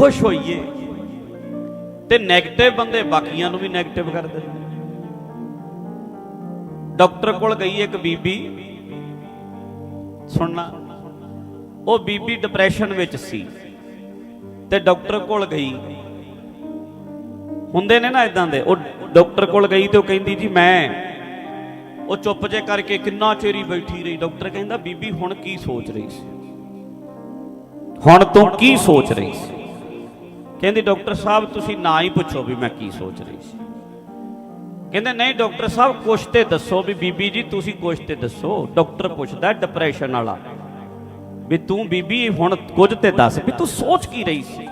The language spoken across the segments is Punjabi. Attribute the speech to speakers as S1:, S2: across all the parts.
S1: ਖੁਸ਼ ਹੋਈਏ ਤੇ 네ਗੇਟਿਵ ਬੰਦੇ ਬਾਕੀਆਂ ਨੂੰ ਵੀ 네ਗੇਟਿਵ ਕਰ ਦਿੰਦੇ ਡਾਕਟਰ ਕੋਲ ਗਈ ਇੱਕ ਬੀਬੀ ਸੁਣਨਾ ਉਹ ਬੀਬੀ ਡਿਪਰੈਸ਼ਨ ਵਿੱਚ ਸੀ ਤੇ ਡਾਕਟਰ ਕੋਲ ਗਈ। ਹੁੰਦੇ ਨੇ ਨਾ ਇਦਾਂ ਦੇ ਉਹ ਡਾਕਟਰ ਕੋਲ ਗਈ ਤੇ ਉਹ ਕਹਿੰਦੀ ਜੀ ਮੈਂ ਉਹ ਚੁੱਪ ਜੇ ਕਰਕੇ ਕਿੰਨਾ ਚਿਰ ਬੈਠੀ ਰਹੀ। ਡਾਕਟਰ ਕਹਿੰਦਾ ਬੀਬੀ ਹੁਣ ਕੀ ਸੋਚ ਰਹੀ ਸੀ? ਹੁਣ ਤੂੰ ਕੀ ਸੋਚ ਰਹੀ ਸੀ? ਕਹਿੰਦੀ, ਡਾਕਟਰ ਸਾਹਿਬ, ਤੁਸੀਂ ਨਾ ਹੀ ਪੁੱਛੋ ਵੀ ਮੈਂ ਕੀ ਸੋਚ ਰਹੀ ਸੀ। ਕਹਿੰਦੇ, ਨਹੀਂ ਡਾਕਟਰ ਸਾਹਿਬ, ਕੁਛ ਤੇ ਦੱਸੋ ਵੀ, ਬੀਬੀ ਜੀ, ਤੁਸੀਂ ਕੁਛ ਤੇ ਦੱਸੋ। ਡਾਕਟਰ ਪੁੱਛਦਾ ਡਿਪਰੈਸ਼ਨ ਵਾਲਾ ਵੀ ਤੂੰ ਬੀਬੀ, ਹੁਣ ਕੁਝ ਤੇ ਦੱਸ ਵੀ ਤੂੰ ਸੋਚ ਕੀ ਰਹੀ ਸੀ?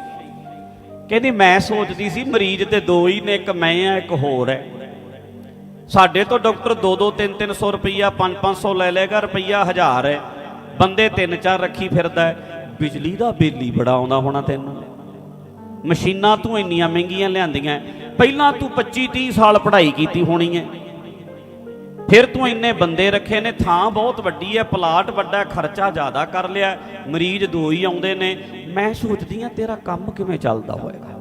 S1: ਕਹਿੰਦੀ, ਮੈਂ ਸੋਚਦੀ ਸੀ, ਮਰੀਜ਼ ਤੇ ਦੋ ਹੀ ਨੇ, ਇੱਕ ਮੈਂ ਆ, ਇੱਕ ਹੋਰ ਹੈ। ਸਾਡੇ ਤੋਂ ਡਾਕਟਰ 2-2 3-300 ਰੁਪਈਆ 5-500 ਲੈ ਲੇਗਾ ਰੁਪਈਆ 1000 ਹੈ। ਬੰਦੇ ਤਿੰਨ, ਚਾਰ ਰੱਖੀ ਫਿਰਦਾ ਬਿਜਲੀ ਦਾ ਬਿੱਲ ਹੀ ਬੜਾ ਆਉਂਦਾ ਹੋਣਾ ਤੈਨੂੰ। ਮਸ਼ੀਨਾਂ ਤੂੰ ਇੰਨੀਆਂ ਮਹਿੰਗੀਆਂ ਲਿਆਂਦੀਆਂ ਪਹਿਲਾਂ ਤੂੰ 25-30 ਸਾਲ ਪੜ੍ਹਾਈ ਕੀਤੀ ਹੋਣੀ ਹੈ ਫਿਰ ਤੂੰ ਇੰਨੇ ਬੰਦੇ ਰੱਖੇ ਨੇ, ਥਾਂ ਬਹੁਤ ਵੱਡੀ ਹੈ ਪਲਾਟ ਵੱਡਾ ਖਰਚਾ ਜ਼ਿਆਦਾ ਕਰ ਲਿਆ ਮਰੀਜ਼ ਦੋ ਹੀ ਆਉਂਦੇ ਨੇ। ਮੈਂ ਸੋਚਦੀ ਆ, ਤੇਰਾ ਕੰਮ ਕਿਵੇਂ ਚੱਲਦਾ ਹੋਏਗਾ?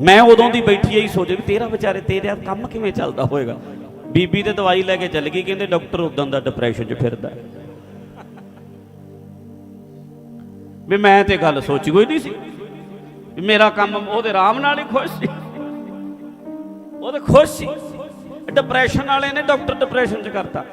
S1: ਮੈਂ ਉਦੋਂ ਦੀ ਬੈਠੀ ਆਈ ਸੋਚ ਵੀ ਤੇਰਾ ਵਿਚਾਰੇ, ਤੇਰਾ ਕੰਮ ਕਿਵੇਂ ਚੱਲਦਾ ਹੋਏਗਾ? ਬੀਬੀ ਤੇ ਦਵਾਈ ਲੈ ਕੇ ਚੱਲ ਗਈ, ਕਹਿੰਦੇ ਡਾਕਟਰ ਉਦੋਂ ਦਾ ਡਿਪਰੈਸ਼ਨ 'ਚ ਫਿਰਦਾ ਵੀ ਮੈਂ ਤੇ ਗੱਲ ਸੋਚੀ ਕੋਈ ਨਹੀਂ ਸੀ। ਵੀ ਮੇਰਾ ਕੰਮ ਉਹਦੇ ਆਰਾਮ ਨਾਲ ਹੀ ਖੁਸ਼ ਸੀ। ਉਹਦੇ ਖੁਸ਼ ਸੀ। ਡਿਪਰੈਸ਼ਨ ਵਾਲੇ ਨੇ ਡਾਕਟਰ ਡਿਪਰੈਸ਼ਨ 'ਚ ਕਰਤਾ।